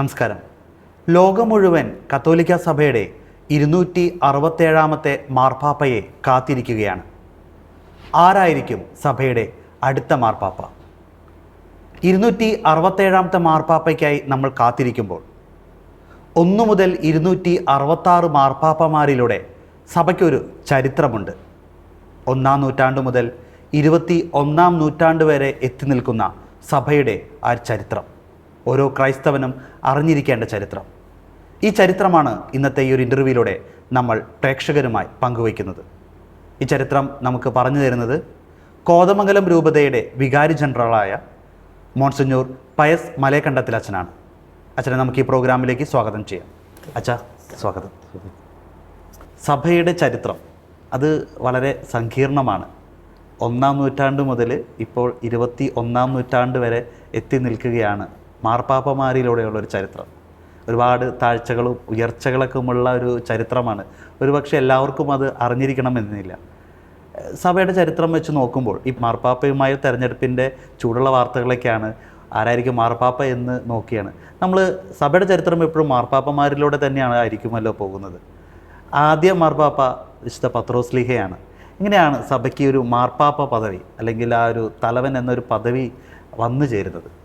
നമസ്കാരം. ലോകം മുഴുവൻ കത്തോലിക്ക സഭയുടെ ഇരുന്നൂറ്റി അറുപത്തേഴാമത്തെ മാർപ്പാപ്പയെ കാത്തിരിക്കുകയാണ്. ആരായിരിക്കും സഭയുടെ അടുത്ത മാർപ്പാപ്പ? ഇരുന്നൂറ്റി അറുപത്തേഴാമത്തെ മാർപ്പാപ്പയ്ക്കായി നമ്മൾ കാത്തിരിക്കുമ്പോൾ ഒന്നു മുതൽ ഇരുന്നൂറ്റി അറുപത്താറ് മാർപ്പാപ്പമാരിലൂടെ സഭയ്ക്കൊരു ചരിത്രമുണ്ട്. ഒന്നാം നൂറ്റാണ്ട് മുതൽ ഇരുപത്തി ഒന്നാം നൂറ്റാണ്ട് വരെ എത്തി നിൽക്കുന്ന സഭയുടെ ആ ചരിത്രം. ഓരോ ക്രൈസ്തവനും അറിഞ്ഞിരിക്കേണ്ട ചരിത്രം. ഈ ചരിത്രമാണ് ഇന്നത്തെ ഈ ഒരു ഇന്റർവ്യൂയിലൂടെ നമ്മൾ പ്രേക്ഷകരുമായി പങ്കുവയ്ക്കുന്നത്. ഈ ചരിത്രം നമുക്ക് പറഞ്ഞു തരുന്നത് കോതമംഗലം രൂപതയുടെ വികാരി ജനറലായ മോൺസഞ്ഞൂർ പയസ് മലയക്കണ്ടത്തിൽ അച്ഛനാണ്. അച്ഛനെ നമുക്ക് ഈ പ്രോഗ്രാമിലേക്ക് സ്വാഗതം ചെയ്യാം. അച്ഛാ സ്വാഗതം. സഭയുടെ ചരിത്രം അത് വളരെ സങ്കീർണമാണ്. ഒന്നാം നൂറ്റാണ്ട് മുതൽ ഇപ്പോൾ ഇരുപത്തി ഒന്നാം നൂറ്റാണ്ട് വരെ എത്തി നിൽക്കുകയാണ് മാർപ്പാപ്പമാരിലൂടെയുള്ള ഒരു ചരിത്രം. ഒരുപാട് താഴ്ചകളും ഉയർച്ചകളൊക്കെയുമുള്ള ഒരു ചരിത്രമാണ്. ഒരുപക്ഷെ എല്ലാവർക്കും അത് അറിഞ്ഞിരിക്കണമെന്നില്ല. സഭയുടെ ചരിത്രം വെച്ച് നോക്കുമ്പോൾ ഈ മാർപ്പാപ്പയുമായ തെരഞ്ഞെടുപ്പിന്റെ ചൂടുള്ള വാർത്തകളൊക്കെയാണ് ആരായിരിക്കും മാർപ്പാപ്പ എന്ന് നോക്കിയാണ്. നമ്മൾ സഭയുടെ ചരിത്രം എപ്പോഴും മാർപ്പാപ്പമാരിലൂടെ തന്നെയാണ് ആയിരിക്കുമല്ലോ പോകുന്നത്. ആദ്യ മാർപ്പാപ്പ വിശുദ്ധ പത്രോസ്ലിഹയാണ് ഇങ്ങനെയാണ് സഭയ്ക്ക് ഒരു മാർപ്പാപ്പ പദവി അല്ലെങ്കിൽ ആ ഒരു തലവൻ എന്നൊരു പദവി വന്നു ചേരുന്നത്.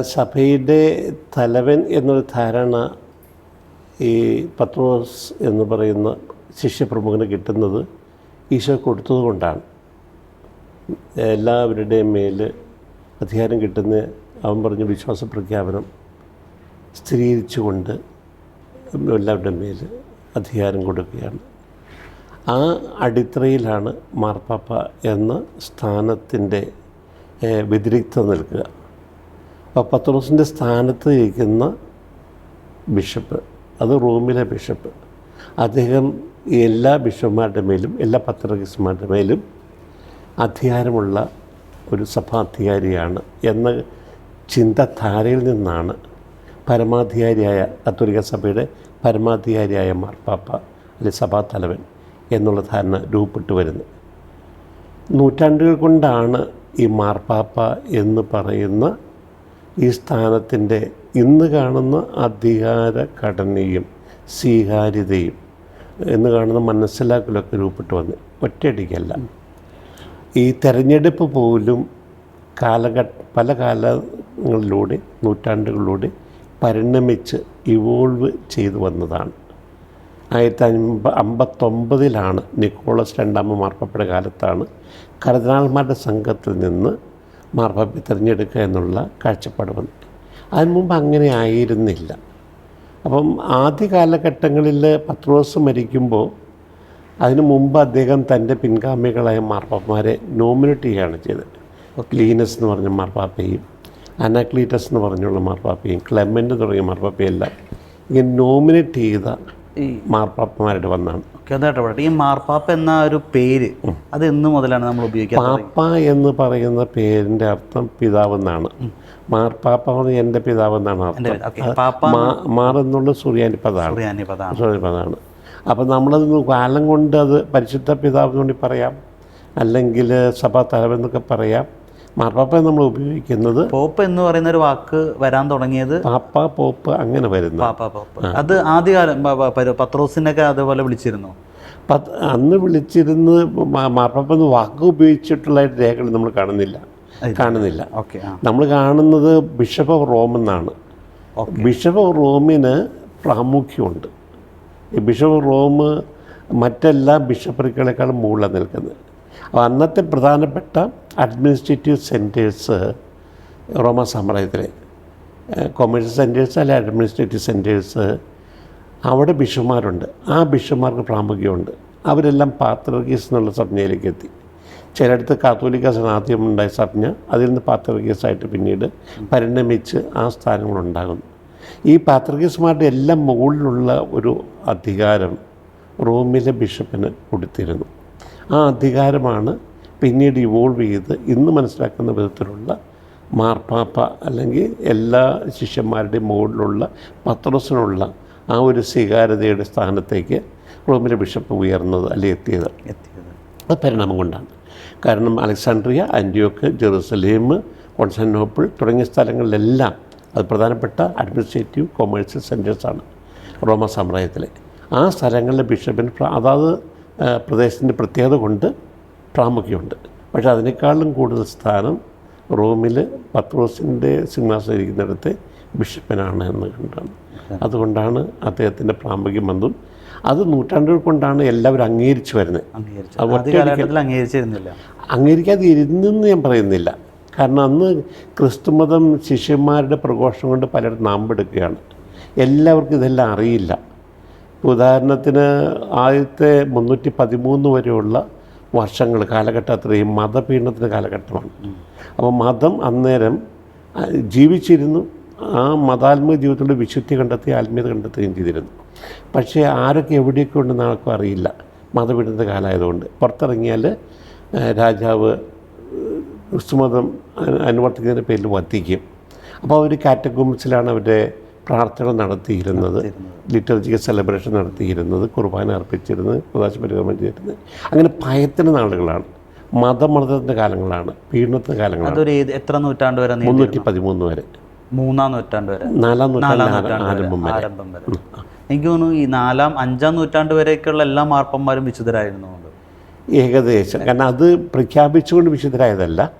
സഭയുടെ തലവൻ എന്നൊരു ധാരണ ഈ പത്രോസ് എന്ന് പറയുന്ന ശിഷ്യപ്രമുഖന് കിട്ടുന്നത് ഈശോ കൊടുത്തത് കൊണ്ടാണ്. എല്ലാവരുടെയും മേൽ അധികാരം കിട്ടുന്ന അവൻ പറഞ്ഞ വിശ്വാസ പ്രഖ്യാപനം സ്ഥിരീകരിച്ചുകൊണ്ട് എല്ലാവരുടെ മേൽ അധികാരം കൊടുക്കുകയാണ്. ആ അടിത്തറയിലാണ് മാർപ്പാപ്പ എന്ന സ്ഥാനത്തിന്റെ വ്യതിരിക്തം നിൽക്കുക. പത്രോസിന്റെ സ്ഥാനത്ത് ഇരിക്കുന്ന ബിഷപ്പ് അത് റോമിലെ ബിഷപ്പ്. അദ്ദേഹം എല്ലാ ബിഷപ്പുമാരുടെ മേലും എല്ലാ പത്രകിസ്മാരുടെ മേലും അധികാരമുള്ള ഒരു സഭാധികാരിയാണ് എന്ന ചിന്തധാരയിൽ നിന്നാണ് പരമാധികാരിയായ കത്തോലിക്ക സഭയുടെ പരമാധികാരിയായ മാർപ്പാപ്പ അല്ലെങ്കിൽ സഭാതലവൻ എന്നുള്ള ധാരണ രൂപപ്പെട്ടു വരുന്നത്. നൂറ്റാണ്ടുകൾ കൊണ്ടാണ് ഈ മാർപ്പാപ്പ എന്ന് പറയുന്ന ഈ സ്ഥാനത്തിന്റെ ഇന്ന് കാണുന്ന അധികാര ഘടനയും സ്വീകാര്യതയും എന്ന് കാണുന്ന മനസ്സിലാക്കലൊക്കെ രൂപപ്പെട്ട് വന്ന് ഒറ്റയടിക്കല്ല. ഈ തെരഞ്ഞെടുപ്പ് പോലും കാലഘട്ട പല കാലങ്ങളിലൂടെ നൂറ്റാണ്ടുകളിലൂടെ പരിണമിച്ച് ഇവോൾവ് ചെയ്തു വന്നതാണ്. ആയിരത്തി അൻപ അമ്പത്തൊമ്പതിലാണ് നിക്കോളസ് രണ്ടാമ മാർപ്പാപ്പയുടെ കാലത്താണ് കർദിനാൾമാരുടെ സംഘത്തിൽ നിന്ന് മാർപ്പാപ്പയെ തിരഞ്ഞെടുക്കുക എന്നുള്ള കാഴ്ചപ്പാട് വന്നു. അതിന് മുമ്പ് അങ്ങനെ ആയിരുന്നില്ല. അപ്പം ആദ്യ കാലഘട്ടങ്ങളിൽ പത്രോസ് മരിക്കുമ്പോൾ അതിനു മുമ്പ് അദ്ദേഹം തന്റെ പിൻഗാമികളായ മാർപ്പാപ്പമാരെ നോമിനേറ്റ് ചെയ്യുകയാണ് ചെയ്തത്. ക്ലീനസ് എന്ന് പറഞ്ഞ മാർപ്പാപ്പയും അനാക്ലീറ്റസ് എന്ന് പറഞ്ഞുള്ള മാർപ്പാപ്പയും ക്ലെമന്റ് തുടങ്ങിയ മാർപ്പാപ്പയെല്ലാം ഇങ്ങനെ നോമിനേറ്റ് ചെയ്ത ഈ മാർപ്പാപ്പമാരുടെ വന്നാണ്. അതായിട്ട് പറയട്ടെ ഈ മാർപ്പാപ്പ എന്ന ഒരു പേര് അത് എന്ന് മുതലാണ് നമ്മൾ ഉപയോഗിക്കുന്നത് പാപ്പ എന്ന് പറയുന്ന പേരിന്റെ അർത്ഥം പിതാവ് എന്നാണ് മാർപ്പാപ്പ എന്റെ എന്റെ പിതാവെന്നാണ് എന്റെ അർത്ഥം. മാർ എന്നുള്ള പദമാണ് സുറിയാനി പദമാണ് സൂര്യാനി പദമാണ് അപ്പം നമ്മളത് കാലം കൊണ്ട് അത് പരിശുദ്ധ പിതാവ് എന്നുകൊണ്ട് പറയാം. അല്ലെങ്കിൽ സഭാ തലവെന്നൊക്കെ പറയാം. മാർപ്പാപ്പ നമ്മൾ ഉപയോഗിക്കുന്നത് പോപ്പ് എന്ന് പറയുന്ന ഒരു വാക്ക് വരാൻ തുടങ്ങിയത് പാപ്പ പോപ്പ് അങ്ങനെ വരുന്നു പാപ്പ പോപ്പ്. അത് ആദ്യകാലം പത്രോസിനൊക്കെ അതേപോലെ വിളിച്ചിരുന്നു. പത്ത് അന്ന് വിളിച്ചിരുന്ന് മാർപ്പാപ്പ എന്ന് വാക്ക് ഉപയോഗിച്ചിട്ടുള്ള രേഖകൾ നമ്മൾ കാണുന്നില്ല. കാണുന്നില്ല. ഓക്കെ നമ്മൾ കാണുന്നത് ബിഷപ്പ് ഓഫ് റോം എന്നാണ് ബിഷപ്പ് ഓഫ് റോമിന് പ്രാമുഖ്യമുണ്ട്. ഈ ബിഷപ്പ് ഓഫ് റോം മറ്റെല്ലാ ബിഷപ്പറികളെക്കാളും മുകളിലാണ് നിൽക്കുന്നത്. അപ്പോൾ അന്നത്തെ പ്രധാനപ്പെട്ട അഡ്മിനിസ്ട്രേറ്റീവ് സെന്റേഴ്സ് റോമ സാമ്രാജ്യത്തിലെ കൊമേഴ്സ്യൽ സെന്റേഴ്സ് അല്ലെ അഡ്മിനിസ്ട്രേറ്റീവ് സെന്റേഴ്സ് അവിടെ ബിഷപ്പുമാരുണ്ട് ആ ബിഷപ്പുമാർക്ക് പ്രാമുഖ്യമുണ്ട്. അവരെല്ലാം പാത്രഗീസ് എന്നുള്ള സംജ്ഞയിലേക്ക് എത്തി. ചിലയിടത്ത് കാത്തോലിക്ക ആദ്യം ഉണ്ടായ സംജ്ഞ അതിൽ നിന്ന് പാത്രഗീസായിട്ട് പിന്നീട് പരിണമിച്ച് ആ സ്ഥാനങ്ങളുണ്ടാകുന്നു ഈ പാത്രഗീസ്മാരുടെ എല്ലാം മുകളിലുള്ള ഒരു അധികാരം റോമിലെ ബിഷപ്പിന് കൊടുത്തിരുന്നു. ആ അധികാരമാണ് പിന്നീട് ഇവോൾവ് ചെയ്ത് ഇന്ന് മനസ്സിലാക്കുന്ന വിധത്തിലുള്ള മാർപ്പാപ്പ അല്ലെങ്കിൽ എല്ലാ ശിഷ്യന്മാരുടെയും മുകളിലുള്ള പത്രോസിനുള്ള ആ ഒരു സ്വീകാര്യതയുടെ സ്ഥാനത്തേക്ക് റോമിലെ ബിഷപ്പ് ഉയർന്നത് അല്ലെങ്കിൽ എത്തിയത്? എത്തിയത്. അത് പരിണാമം കൊണ്ടാണ്. കാരണം അലക്സാണ്ട്രിയ ആന്റിയോക്ക് ജെറുസലേം കോൺസ്റ്റാന്റിനോപ്പിൾ തുടങ്ങിയ സ്ഥലങ്ങളിലെല്ലാം അത് പ്രധാനപ്പെട്ട അഡ്മിനിസ്ട്രേറ്റീവ് കൊമേഴ്സ്യൽ സെന്റേഴ്സാണ് റോമ സാമ്രാജ്യത്തിലെ. ആ സ്ഥലങ്ങളിലെ ബിഷപ്പിന് അതാത് പ്രദേശത്തിന്റെ പ്രത്യേകത കൊണ്ട് പ്രാമുഖ്യമുണ്ട്. പക്ഷേ അതിനേക്കാളും കൂടുതൽ സ്ഥാനം റോമിൽ പത്രോസിന്റെ സിംഹാസനം ഇരിക്കുന്നിടത്ത് ബിഷപ്പിനാണ് എന്ന് കണ്ടാണ്. അതുകൊണ്ടാണ് അദ്ദേഹത്തിന്റെ പ്രാമുഖ്യം വന്നതും അത് നൂറ്റാണ്ടുകൾ കൊണ്ടാണ് എല്ലാവരും അംഗീകരിച്ചു വരുന്നത്. അംഗീകരിച്ചിരുന്നില്ല. അംഗീകരിക്കാതെ ഇരുന്നെന്ന് ഞാൻ പറയുന്നില്ല. കാരണം അന്ന് ക്രിസ്തുമതം ശിഷ്യന്മാരുടെ പ്രഘോഷം കൊണ്ട് പലരും നാമ്പെടുക്കുകയാണ്. എല്ലാവർക്കും ഇതെല്ലാം അറിയില്ല. ഉദാഹരണത്തിന് ആദ്യത്തെ മുന്നൂറ്റി പതിമൂന്ന് വരെയുള്ള വർഷങ്ങൾ കാലഘട്ടം അത്രയും മതപീഡനത്തിന്റെ കാലഘട്ടമാണ്. അപ്പോൾ മതം അന്നേരം ജീവിച്ചിരുന്നു. ആ മതാത്മക ജീവിതത്തിലൂടെ വിശുദ്ധി കണ്ടെത്തി ആത്മീയത കണ്ടെത്തുകയും ചെയ്തിരുന്നു. പക്ഷേ ആരൊക്കെ എവിടെയൊക്കെ ഉണ്ടെന്ന് ആർക്കും അറിയില്ല. മതപീഡനത്തെ കാലമായതുകൊണ്ട്. പുറത്തിറങ്ങിയാൽ രാജാവ് ക്രിസ്തുമതം അനു- അനുവർത്തിക്കുന്നതിന്റെ പേരിൽ വധിക്കും അപ്പോൾ അവർ കാറ്റഗുംസിലാണ് അവരുടെ പ്രാർത്ഥന നടത്തിയിരുന്നത് ലിറ്റർജിക്കൽ സെലിബ്രേഷൻ നടത്തിയിരുന്നത് കുർബാന അർപ്പിച്ചിരുന്നത് പ്രകാശ പരികർമ്മം ചെയ്തിരുന്നത്. അങ്ങനെ ഭയത്തിന്റെ നാളുകളാണ്. മതമർദ്ദത്തിന്റെ കാലങ്ങളാണ് പീഡനത്തിന്റെ കാലങ്ങളാണ്. അതൊരു എത്ര നൂറ്റാണ്ട് വരെ മുന്നൂറ്റി പതിമൂന്ന് വരെ. മൂന്നാം നൂറ്റാണ്ട് വരെ. നാലാം നൂറ്റാണ്ട് ആരംഭം വരെ. എനിക്ക് തോന്നുന്നു ഈ നാലാം അഞ്ചാം നൂറ്റാണ്ട് വരെയൊക്കെയുള്ള എല്ലാ മാർപ്പന്മാരും വിശുദ്ധരായിരുന്നു ഏകദേശം. കാരണം അത് പ്രഖ്യാപിച്ചുകൊണ്ട് വിശുദ്ധരായതല്ല.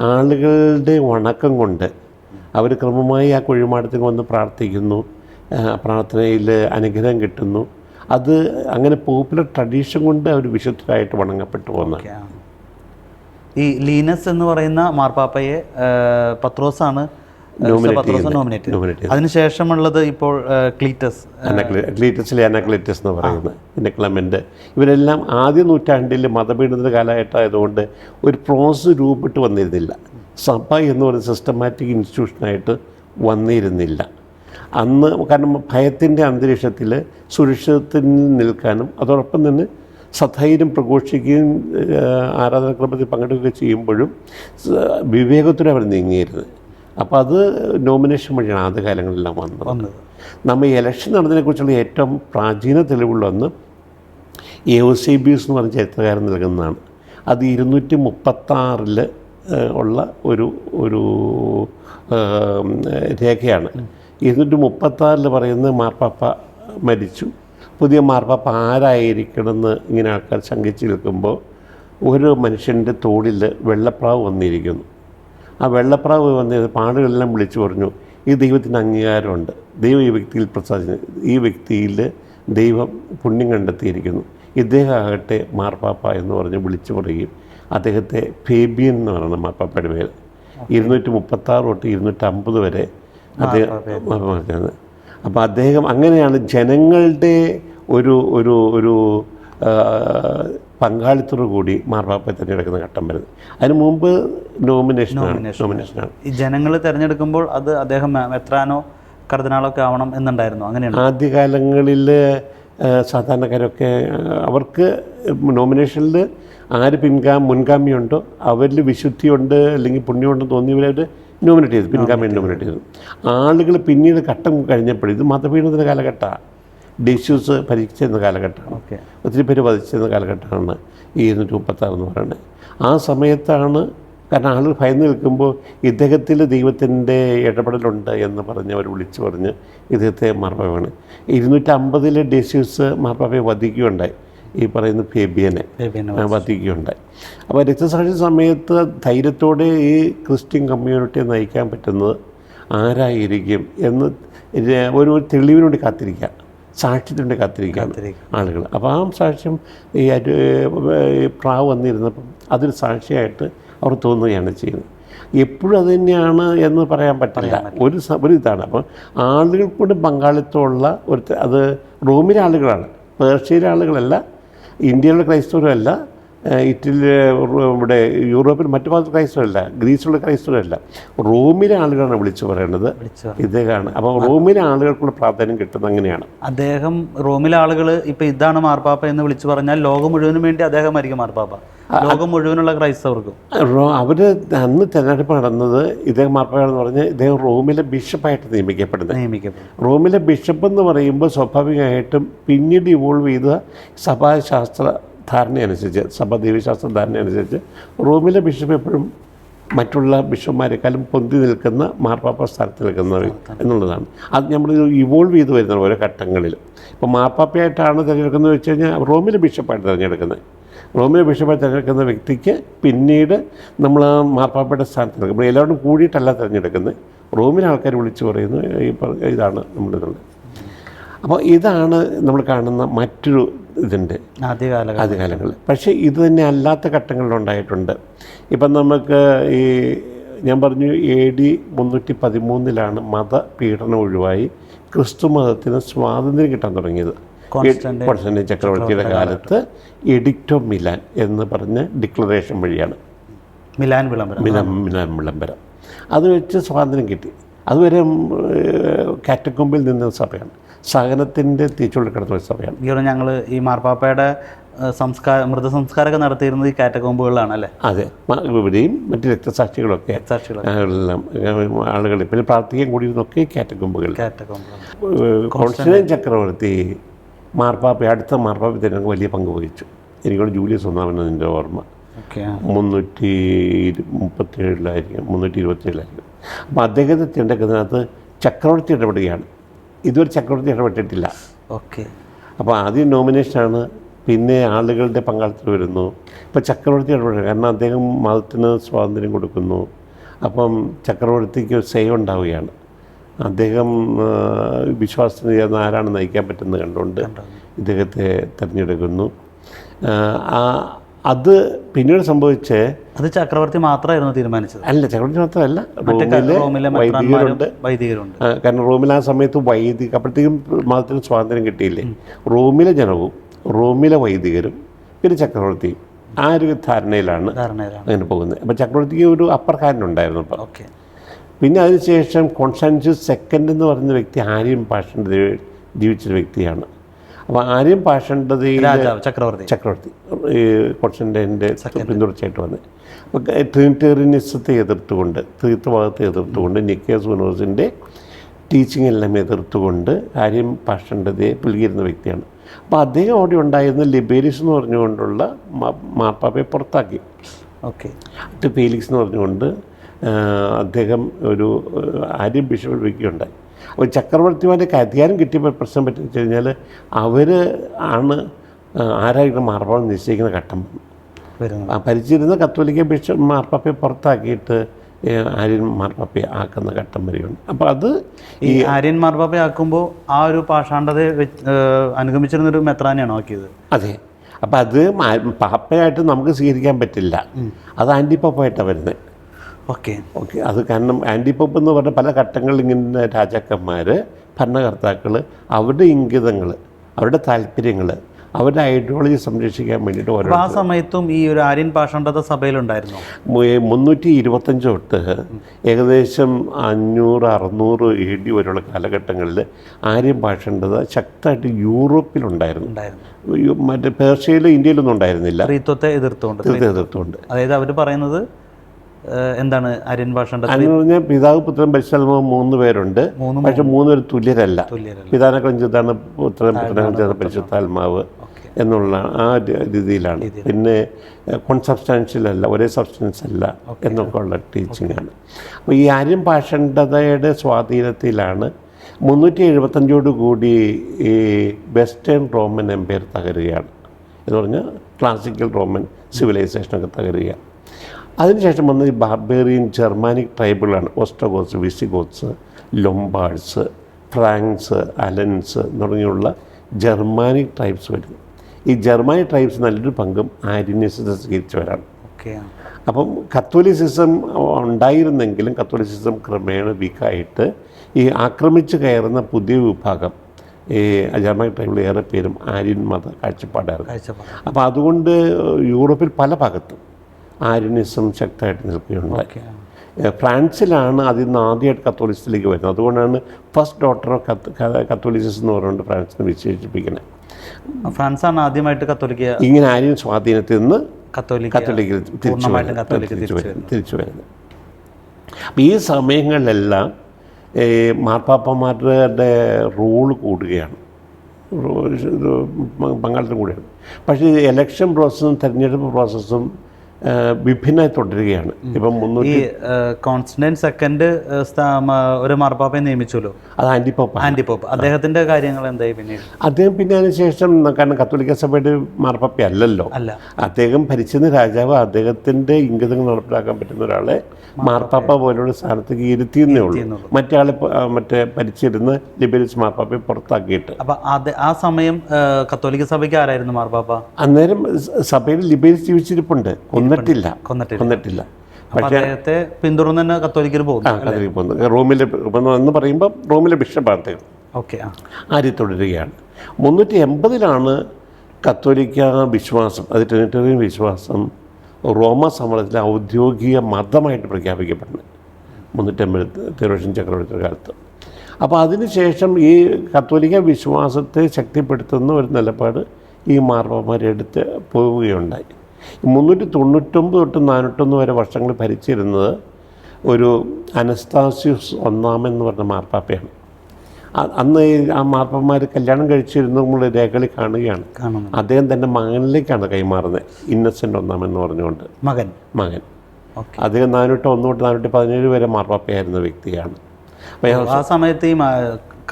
ആളുകളുടെ ഉണക്കം കൊണ്ട് അവർ ക്രമമായി ആ കുഴിമാടത്തിൽ വന്ന് പ്രാർത്ഥിക്കുന്നു പ്രാർത്ഥനയിൽ അനുഗ്രഹം കിട്ടുന്നു. അത് അങ്ങനെ പോപ്പുലർ ട്രഡീഷൻ കൊണ്ട് അവർ വിശുദ്ധരായിട്ട് വണങ്ങപ്പെട്ടു പോകുന്നത് ഈ ലീനസ് എന്ന് പറയുന്ന മാർപ്പാപ്പയെ പത്രോസാണ്. അതിനുശേഷമുള്ളത് ഇപ്പോൾ ക്ലീറ്റസ് ക്ലീറ്റസിലെ അനക്ലിറ്റസ് എന്ന് പറയുന്നത്. പിന്നെ ക്ലമന്റ് ഇവരെല്ലാം ആദ്യ നൂറ്റാണ്ടിൽ മതപീഡനത്തിന്റെ കാലഘട്ടമായതുകൊണ്ട് ഒരു പ്രോസസ് രൂപപ്പെട്ട് വന്നിരുന്നില്ല. സഭ എന്ന് പറയുന്ന സിസ്റ്റമാറ്റിക് ഇൻസ്റ്റിറ്റ്യൂഷനായിട്ട് വന്നിരുന്നില്ല. അന്ന് കാരണം ഭയത്തിന്റെ അന്തരീക്ഷത്തിൽ സുരക്ഷിതത്തിൽ നിൽക്കാനും അതോടൊപ്പം തന്നെ സധൈര്യം പ്രഘോഷിക്കുകയും ആരാധനാക്രമത്തിൽ പങ്കെടുക്കുകയും ചെയ്യുമ്പോഴും സ- വിവേകത്തോടെ അവർ നീങ്ങിയിരുന്നത്. അപ്പോൾ അത് നോമിനേഷൻ വഴിയാണ് ആദ്യകാലങ്ങളിലെല്ലാം വന്നത്. വന്നത്. നമ്മൾ ഈ ഇലക്ഷൻ നടന്നതിനെക്കുറിച്ചുള്ള ഏറ്റവും പ്രാചീന തെളിവുള്ളൊന്ന് എസ് എന്ന് പറഞ്ഞ ചരിത്രകാരൻ നൽകുന്നതാണ്. അത് ഇരുന്നൂറ്റി മുപ്പത്താറിൽ ഉള്ള ഒരു ഒരു രേഖയാണ്. ഇരുന്നൂറ്റി മുപ്പത്താറിൽ പറയുന്നത് മാർപ്പാപ്പ മരിച്ചു. പുതിയ മാർപ്പാപ്പ ആരായിരിക്കണമെന്ന് ഇങ്ങനെ ആൾക്കാർ ശങ്കിച്ച് നിൽക്കുമ്പോൾ ഒരു മനുഷ്യന്റെ തോളിൽ വെള്ളപ്രാവ് വന്നിരിക്കുന്നു. ആ വെള്ളപ്രാവ് വന്നത് പാടുകളെല്ലാം വിളിച്ചു പറഞ്ഞു ഈ ദൈവത്തിന് അംഗീകാരമുണ്ട്. ദൈവം ഈ വ്യക്തിയിൽ പ്രസാദിച്ചു ഈ വ്യക്തിയിൽ ദൈവം പുണ്യം കണ്ടെത്തിയിരിക്കുന്നു. ഇദ്ദേഹം ആകട്ടെ മാർപ്പാപ്പ എന്ന് പറഞ്ഞ് വിളിച്ചു പറയുകയും അദ്ദേഹത്തെ ഫേബിയൻ എന്ന് പറയുന്ന മാപ്പാപ്പയുടെ പേര് ഇരുന്നൂറ്റി മുപ്പത്താറ് തൊട്ട് ഇരുന്നൂറ്റമ്പത് വരെ അദ്ദേഹം അപ്പോൾ അദ്ദേഹം അങ്ങനെയാണ് ജനങ്ങളുടെ ഒരു ഒരു ഒരു പങ്കാളിത്തോടു കൂടി മാർപ്പാപ്പ തിരഞ്ഞെടുക്കുന്ന ഘട്ടം വരുന്നത്. അതിന് മുമ്പ് നോമിനേഷനാണ് നോമിനേഷനാണ് ഈ ജനങ്ങൾ തിരഞ്ഞെടുക്കുമ്പോൾ അത് അദ്ദേഹം എത്രാനോ കർദിനാളൊക്കെ ആവണം എന്നുണ്ടായിരുന്നു. അങ്ങനെയാണ് ആദ്യകാലങ്ങളിൽ സാധാരണക്കാരൊക്കെ അവർക്ക് നോമിനേഷനിൽ ആര് പിൻഗാ മുൻഗാമിയുണ്ടോ അവരിൽ വിശുദ്ധിയുണ്ട് അല്ലെങ്കിൽ പുണ്യമുണ്ടെന്ന് തോന്നിയവരവർ നോമിനേറ്റ് ചെയ്തു പിൻഗാമിയെ നോമിനേറ്റ് ചെയ്തു. ആളുകൾ പിന്നീട് ഘട്ടം കഴിഞ്ഞപ്പോൾ ഇത് മതപീഠത്തിന്റെ കാലഘട്ടമാണ്. ഡിഷ്യൂസ് ഭരിച്ചിരുന്ന കാലഘട്ടമാണ്. ഓക്കെ. ഒത്തിരി പേര് വധിച്ചിരുന്ന കാലഘട്ടമാണ് ഈ ഇരുന്നൂറ്റി മുപ്പത്താറ് എന്ന് പറയുന്നത്. ആ സമയത്താണ് കാരണം ആളുകൾ ഭയന്ന് നിൽക്കുമ്പോൾ ഇദ്ദേഹത്തിൽ ദൈവത്തിന്റെ ഇടപെടലുണ്ട് എന്ന് പറഞ്ഞ് അവർ വിളിച്ചു പറഞ്ഞ് ഇദ്ദേഹത്തെ മാർപ്പാപ്പയാണ്. ഇരുന്നൂറ്റമ്പതിൽ ഡിഷ്യൂസ് ഡെസ്യൂസ് മാർപ്പാപ്പയെ വധിക്കുകയുണ്ടായി. ഈ പറയുന്ന ഫേബിയനെ വധിക്കുകയുണ്ടായി. അപ്പോൾ രക്തസാക്ഷി സമയത്ത് ധൈര്യത്തോടെ ഈ ക്രിസ്ത്യൻ കമ്മ്യൂണിറ്റിയെ നയിക്കാൻ പറ്റുന്നത് ആരായിരിക്കും എന്ന് ഒരു തെളിവിനോട് കാത്തിരിക്കുക സാക്ഷ്യത്തിന് വേണ്ടി കാത്തിരിക്കുകയാണ് കാത്തിരിക്കുക. ആളുകൾ. അപ്പോൾ ആ സാക്ഷ്യം ഈ പ്രാവ് വന്നിരുന്നപ്പം അതൊരു സാക്ഷിയായിട്ട് അവർ തോന്നുകയാണ് ചെയ്യുന്നത്. എപ്പോഴും അത് തന്നെയാണ് എന്ന് പറയാൻ പറ്റില്ല. ഒരു ഒരു ഇതാണ്. അപ്പം ആളുകൾക്കൂടെ പങ്കാളിത്തമുള്ള ഒരു അത് റോമിലെ ആളുകളാണ് പേർഷ്യയിലെ ആളുകളല്ല ഇന്ത്യയിലെ ക്രൈസ്തവരല്ല ഇറ്റലിയിലെ ഇവിടെ യൂറോപ്പിൽ മറ്റു ഭാഗത്ത് ക്രൈസ്തവരല്ല ഗ്രീസിലുള്ള ക്രൈസ്തവരല്ല. റോമിലെ ആളുകളാണ് വിളിച്ചു പറയുന്നത് ഇതേക്കാണ്. ഇദ്ദേഹമാണ് അപ്പോൾ റോമിലെ ആളുകൾക്കുള്ള പ്രാധാന്യം കിട്ടുന്നത് അങ്ങനെയാണ്. അദ്ദേഹം റോമിലെ ആളുകൾ ഇപ്പോൾ ഇതാണ് മാർപ്പാപ്പ എന്ന് വിളിച്ചു പറഞ്ഞാൽ ലോകം മുഴുവനും വേണ്ടി അദ്ദേഹമായിരിക്കും മാർപ്പാപ്പ. ലോകം മുഴുവനുള്ള ക്രൈസ്തവർക്കും. അവർ അന്ന് തെരഞ്ഞെടുപ്പ് നടന്നത് ഇദ്ദേഹം മാർപ്പാടെന്ന് പറഞ്ഞ് ഇദ്ദേഹം റോമിലെ ബിഷപ്പായിട്ട് നിയമിക്കപ്പെടുന്നത്. നിയമിക്കപ്പെടും റോമിലെ ബിഷപ്പ് എന്ന് പറയുമ്പോൾ സ്വാഭാവികമായിട്ടും പിന്നീട് ഇവോൾവ് ചെയ്ത സഭാശാസ്ത്ര ധാരണ അനുസരിച്ച് സഭാ ദൈവശാസ്ത്ര ധാരണ അനുസരിച്ച് റോമിലെ ബിഷപ്പ് എപ്പോഴും മറ്റുള്ള ബിഷപ്പ്മാരെക്കാളും പൊന്തി നിൽക്കുന്ന മാർപ്പാപ്പ സ്ഥാനത്ത് നിൽക്കുന്നവർ എന്നുള്ളതാണ്. അത് നമ്മൾ ഇവോൾവ് ചെയ്ത് വരുന്ന ഓരോ ഘട്ടങ്ങളിൽ. ഇപ്പോൾ മാർപ്പാപ്പയായിട്ടാണ് തിരഞ്ഞെടുക്കുന്നത് വെച്ച് കഴിഞ്ഞാൽ റോമിലെ ബിഷപ്പായിട്ട് തിരഞ്ഞെടുക്കുന്നത്. റോമിലെ ബിഷപ്പായി തിരഞ്ഞെടുക്കുന്ന വ്യക്തിക്ക് പിന്നീട് നമ്മൾ ആ മാർപ്പാപ്പയുടെ സ്ഥാനത്ത് നമ്മൾ എല്ലാവരും കൂടിയിട്ടല്ല തിരഞ്ഞെടുക്കുന്നത്. റോമിലെ ആൾക്കാർ വിളിച്ചു പറയുന്നു ഈ ഇതാണ് നമ്മളിതുള്ളത് അപ്പോൾ ഇതാണ് നമ്മൾ കാണുന്ന മറ്റൊരു ഇതിന്റെ ആദ്യകാല ആദ്യകാലങ്ങളിൽ. പക്ഷേ ഇത് തന്നെ അല്ലാത്ത ഘട്ടങ്ങളിലുണ്ടായിട്ടുണ്ട് ഇപ്പം നമുക്ക് ഈ ഞാൻ പറഞ്ഞു എ ഡി മുന്നൂറ്റി പതിമൂന്നിലാണ് മതപീഡനം ഒഴിവായി ക്രിസ്തു മതത്തിന് സ്വാതന്ത്ര്യം കിട്ടാൻ തുടങ്ങിയത്. കോൺസ്റ്റന്റൈൻ ചക്രവർത്തിയുടെ കാലത്ത് ഓഫ് മിലാൻ എന്ന് പറഞ്ഞ ഡിക്ലറേഷൻ വഴിയാണ്. മിലാൻ വിളംബരം. മിലാൻ മിലാൻ വിളംബരം. അത് വെച്ച് സ്വാതന്ത്ര്യം കിട്ടി. അതുവരെ കാറ്റക്കൊമ്പിൽ നിന്ന സഭയാണ്. സഹനത്തിന്റെ ഒരു സഭയാണ്. ഈ ഞങ്ങൾ ഈ മാർപ്പാപ്പയുടെ സംസ്കാര മൃതസംസ്കാരമൊക്കെ നടത്തിയിരുന്നത് ഈ കാറ്റകോമ്പുകളിലാണ് അല്ലേ അതെ ഇവിടെയും മറ്റ് രക്തസാക്ഷികളൊക്കെ എല്ലാം ആളുകൾ പിന്നെ പ്രാർത്ഥിക്കാൻ കൂടിയിരുന്നൊക്കെ കാറ്റക്കൊമ്പുകൾ. കാറ്റകോമ്പുകൾ കോൺസ്റ്റന്റൈൻ ചക്രവർത്തി മാർപ്പാപ്പ അടുത്ത മാർപ്പാപ്പ തിരഞ്ഞെടുപ്പ് വലിയ പങ്ക് വഹിച്ചു. എനിക്കോട് ജൂലിയസ് ഒന്നാമെന്നതിന്റെ ഓർമ്മ. ഓക്കെ. മുന്നൂറ്റി മുപ്പത്തേഴിലായിരിക്കും മുന്നൂറ്റി ഇരുപത്തേഴിലായിരിക്കും അപ്പോൾ അദ്ദേഹത്തെ തിരഞ്ഞെടുക്കുന്നതിനകത്ത് ചക്രവർത്തി ഇടപെടുകയാണ്. ഇതുവരെ ചക്രവർത്തി ഇടപെട്ടിട്ടില്ല. ഓക്കെ. അപ്പോൾ ആദ്യം നോമിനേഷനാണ് പിന്നെ ആളുകളുടെ പങ്കാളിത്തം വരുന്നു. ഇപ്പോൾ ചക്രവർത്തി ഇടപെടുക കാരണം അദ്ദേഹം മതത്തിന് സ്വാതന്ത്ര്യം കൊടുക്കുന്നു. അപ്പം ചക്രവർത്തിക്ക് സേവ് ഉണ്ടാവുകയാണ്. അദ്ദേഹം വിശ്വാസത്തിന് ചേർന്ന് ആരാണ് നയിക്കാൻ പറ്റുന്നത് കണ്ടുകൊണ്ട് ഇദ്ദേഹത്തെ തിരഞ്ഞെടുക്കുന്നു. അത് പിന്നീട് സംഭവിച്ച് അത് ചക്രവർത്തി മാത്രമായിരുന്നു തീരുമാനിച്ചത്. അല്ല ചക്രവർത്തി മാത്രമല്ല. വൈദികരുണ്ട്. വൈദികരുണ്ട്. കാരണം റോമിൽ ആ സമയത്ത് വൈദിക അപ്പോഴത്തേക്കും മതത്തിന് സ്വാതന്ത്ര്യം കിട്ടിയില്ലേ? റോമിലെ ജനവും റോമിലെ വൈദികരും പിന്നെ ചക്രവർത്തിയും ആ ഒരു ധാരണയിലാണ് അങ്ങനെ പോകുന്നത്. അപ്പോൾ ചക്രവർത്തിക്ക് ഒരു അപ്പർ ഹാൻഡ് ഉണ്ടായിരുന്നു അപ്പം ഓക്കെ. പിന്നെ അതിനുശേഷം കോൺസ്റ്റാൻഷ്യസ് സെക്കൻഡ് എന്ന് പറയുന്ന വ്യക്തി ആര്യം പാഷന്റെ ജീവിച്ചൊരു വ്യക്തിയാണ്. അപ്പോൾ ആര്യം പാഷന്റെ ചക്രവർത്തി. ചക്രവർത്തി. ഈ കോൺസ്റ്റന്റൈന്റെ പിന്തുടർച്ചയായിട്ട് വന്നത് അപ്പോൾ ട്രിനിറ്റേറിയനിസത്തെ എതിർത്തുകൊണ്ട് തീർത്ഥഭാഗത്തെ എതിർത്തുകൊണ്ട് നിക്കേസ് യൂണിവേഴ്സിന്റെ ടീച്ചിങ് എല്ലാം എതിർത്തുകൊണ്ട് ആര്യം പാഷണ്ടതയെ പുലികിരുന്ന വ്യക്തിയാണ്. അപ്പോൾ അദ്ദേഹം അവിടെ ഉണ്ടായിരുന്ന ലിബേരിസ് എന്ന് പറഞ്ഞുകൊണ്ടുള്ള മാർപ്പാപ്പയെ പുറത്താക്കി. ഓക്കെ ഫീലിക്സ് എന്ന് പറഞ്ഞുകൊണ്ട് അദ്ദേഹം ഒരു ആര്യം ബിഷപ്പ് വയ്ക്കുകയുണ്ടായി അപ്പോൾ ചക്രവർത്തിമാരുടെ അധികാരം കിട്ടിയപ്പോൾ പ്രശ്നം പറ്റി വെച്ച് കഴിഞ്ഞാൽ അവർ ആണ് ആരായിട്ട് മാർപ്പാപ്പ നിശ്ചയിക്കുന്ന ഘട്ടം ഭരിച്ചിരുന്ന കത്തോലിക്ക ബിഷപ്പ് മാർപ്പാപ്പയെ പുറത്താക്കിയിട്ട് ആര്യൻ മാർപ്പാപ്പയെ ആക്കുന്ന ഘട്ടം വരെയുണ്ട്. അപ്പോൾ അത് ഈ ആര്യൻ മാർപ്പാപ്പ ആക്കുമ്പോൾ ആ ഒരു പാഷാണ്ഡതയെ വെച്ച്- ഏഹ് അനുഗമിച്ചിരുന്ന ഒരു മെത്രാനെയാണോ ആക്കിയത്? അതെ. അപ്പം അത് പാപ്പയായിട്ട് നമുക്ക് സ്വീകരിക്കാൻ പറ്റില്ല. അത് ആന്റി പാപ്പായിട്ടാണ് വരുന്നത്. ഓക്കെ. ഓക്കെ അത് കാരണം ആന്റി പോപ്പ് എന്ന് പറഞ്ഞ പല ഘട്ടങ്ങളിൽ ഇങ്ങനെ രാജാക്കന്മാർ ഭരണകർത്താക്കൾ അവരുടെ ഇംഗിതങ്ങൾ അവരുടെ താല്പര്യങ്ങൾ അവരുടെ ഐഡിയോളജി സംരക്ഷിക്കാൻ വേണ്ടിയിട്ട് ഓരോ ആ സമയത്തും ഈ ഒരു ആര്യൻ പാഷണ്ഡത സഭയിലുണ്ടായിരുന്നു? മുന്നൂറ്റി ഇരുപത്തഞ്ച് തൊട്ട് ഏകദേശം അഞ്ഞൂറ് അറുന്നൂറ് എ ഡി വരെയുള്ള കാലഘട്ടങ്ങളിൽ ആര്യൻ പാഷണ്ഡത ശക്തമായിട്ട് യൂറോപ്പിലുണ്ടായിരുന്നു. മറ്റേ പേർഷ്യയിലും ഇന്ത്യയിലൊന്നും ഉണ്ടായിരുന്നില്ല. സ്ത്രീത്വത്തെ എതിർത്തുകൊണ്ട് തീർത്ത് എതിർത്തുകൊണ്ട്. അതായത് അവർ പറയുന്നത് എന്താണ് ആര്യൻ ഭാഷ പിതാവ് പുത്രൻ പരിശ്രമം മൂന്ന് പേരുണ്ട്. പക്ഷെ മൂന്ന് പേര് തുല്യരല്ല. തുല്യരല്ല. പിതാനക്കം പുത്രൻ ചെയ്ത പരിശുദ്ധാത്മാവ് എന്നുള്ള ആ രീതിയിലാണ്. പിന്നെ കോൺസബ്സ്റ്റാൻഷ്യൽ അല്ല ഒരേ സബ്സ്റ്റൻസ് അല്ല എന്നൊക്കെ ഉള്ള ടീച്ചിങ് ആണ്. അപ്പോൾ ഈ ആര്യം ഭാഷണ്ടതയുടെ സ്വാധീനത്തിലാണ് മുന്നൂറ്റി എഴുപത്തഞ്ചോട് കൂടി ഈ വെസ്റ്റേൺ റോമൻ എംപയർ തകരുകയാണ്. എന്ന് പറഞ്ഞാൽ ക്ലാസിക്കൽ റോമൻ സിവിലൈസേഷനൊക്കെ തകരുകയാണ്. അതിനുശേഷം വന്ന ഈ barbarian Germanic ട്രൈബുകളാണ് Ostrogoths Visigoths Lombards Franks Alans തുടങ്ങിയുള്ള ജർമാനിക് ട്രൈബ്സ് വരുന്നു. ഈ ജർമാനിക് ട്രൈബ്സ് നല്ലൊരു പങ്കും ആര്യനിസത്തെ സ്വീകരിച്ചവരാണ്. ഓക്കെ. അപ്പം കത്തോലിസിസം ഉണ്ടായിരുന്നെങ്കിലും കത്തോലിസിസം ക്രമേണ വീക്കായിട്ട് ഈ ആക്രമിച്ച് കയറുന്ന പുതിയ വിഭാഗം ഈ ജർമ്മൻ ട്രൈബിൾ ഏറെ പേരും ആര്യൻ മത കാഴ്ചപ്പാടായിരുന്നു. കാഴ്ചപ്പാട് അപ്പോൾ അതുകൊണ്ട് യൂറോപ്പിൽ പല ഭാഗത്തും ആര്യനിസം ശക്തമായിട്ട് നിൽക്കുകയുണ്ടായി. ഫ്രാൻസിലാണ് അതിൽ നിന്ന് ആദ്യമായിട്ട് കത്തോലിസത്തിലേക്ക് വരുന്നത്. അതുകൊണ്ടാണ് ഫസ്റ്റ് ഡോക്ടർ ഓഫ് കത്തോലിസിസ് എന്ന് പറഞ്ഞുകൊണ്ട് ഫ്രാൻസിനെ വിശേഷിപ്പിക്കുന്നത്. ഫ്രാൻസാണ് ആദ്യമായിട്ട് കത്തോലിക്ക ഇങ്ങനെ ആര്യൻ സ്വാധീനത്തിൽ നിന്ന് കത്തോലിക്ക കത്തോലിക്കിൽ തിരിച്ചു വരുന്നത് അപ്പോൾ ഈ സമയങ്ങളിലെല്ലാം ഈ മാർപ്പാപ്പന്മാരുടെ റൂൾ കൂടുകയാണ്. പങ്കാളിത്തം കൂടിയാണ് പക്ഷേ ഇലക്ഷൻ എലക്ഷൻ പ്രോസസ്സും തെരഞ്ഞെടുപ്പ് പ്രോസസ്സും വിഭിന്നമായി തുടരുകയാണ്. ഇപ്പം മുന്നൂറ്റി കോൺസ്റ്റന്റ് സെക്കൻഡ് ഒരു മാർപ്പാപ്പയെ നിയമിച്ചല്ലോ അത് ആന്റിപ്പോപ്പ് ആന്റി പോപ്പ് അദ്ദേഹത്തിന്റെ കാര്യങ്ങൾ എന്തായി പിന്നീട്? അദ്ദേഹം പിന്നെ അതിനുശേഷം കാരണം കത്തോലിക്ക സഭയുടെ മാർപ്പാപ്പ അല്ലല്ലോ. അല്ല. അദ്ദേഹം ഭരിച്ചിരുന്ന രാജാവ് അദ്ദേഹത്തിന്റെ ഇംഗിതങ്ങൾ നടപ്പിലാക്കാൻ പറ്റുന്ന ഒരാളെ മാർപ്പാപ്പ. പോലുള്ള സ്ഥാനത്തേക്ക് ഇരുത്തിയെന്നേ ഉള്ളൂ. മറ്റേ മറ്റേ ഭരിച്ചിരുന്ന ലിബരിസ് മാർപ്പാപ്പയെ പുറത്താക്കിയിട്ട്. അപ്പൊ ആ സമയം കത്തോലിക്ക സഭയ്ക്ക് ആരായിരുന്നു മാർപ്പാപ്പ? അന്നേരം സഭയിൽ ലിബരിസ് ജീവിച്ചിരിപ്പുണ്ട്. കൊന്നിട്ടില്ല. കൊന്നിട്ടില്ല. കൊന്നിട്ടില്ല. അദ്ദേഹത്തെ പിന്തുടർന്ന് തന്നെ കത്തോലിക്കർ പോകുന്നു ആ കഥയിൽ റോമിലെ എന്ന് പറയുമ്പോൾ റോമിലെ ബിഷപ്പാണ് അദ്ദേഹം ഓക്കെ ആരി തുടരുകയാണ് മുന്നൂറ്റി എൺപതിലാണ് കത്തോലിക്ക വിശ്വാസം അത് ട്രിനിറ്ററിയൻ വിശ്വാസം റോമ സമരത്തിലെ ഔദ്യോഗിക മതമായിട്ട് പ്രഖ്യാപിക്കപ്പെടുന്നത്. മുന്നൂറ്റമ്പത് തിരുവശൻ ചക്രവർത്തിയുടെ കാലത്ത്. അപ്പോൾ അതിനുശേഷം ഈ കത്തോലിക്ക വിശ്വാസത്തെ ശക്തിപ്പെടുത്തുന്ന ഒരു നിലപാട് ഈ മാർപ്പാമാരെടുത്ത് പോവുകയുണ്ടായി. മുന്നൂറ്റി തൊണ്ണൂറ്റൊമ്പത് തൊട്ട് നാനൂറ്റൊന്ന് വരെ വർഷങ്ങൾ ഭരിച്ചിരുന്നത് ഒരു അനസ്താസ്യൂസ് ഒന്നാമെന്ന് പറഞ്ഞ മാർപ്പാപ്പയാണ്. അന്ന് ആ മാർപ്പന്മാർ കല്യാണം കഴിച്ചിരുന്നു നമ്മൾ രേഖകളിൽ കാണുകയാണ്. അദ്ദേഹം തന്റെ മകനിലേക്കാണ് കൈമാറുന്നത്. ഇന്നസെന്റ് ഒന്നാമെന്ന് പറഞ്ഞുകൊണ്ട്. മകൻ. മകൻ. അദ്ദേഹം നാനൂറ്റി ഒന്ന് തൊട്ട് നാനൂറ്റി പതിനേഴ് വരെ മാർപ്പാപ്പയായിരുന്ന വ്യക്തിയാണ്. ആ സമയത്ത് ഈ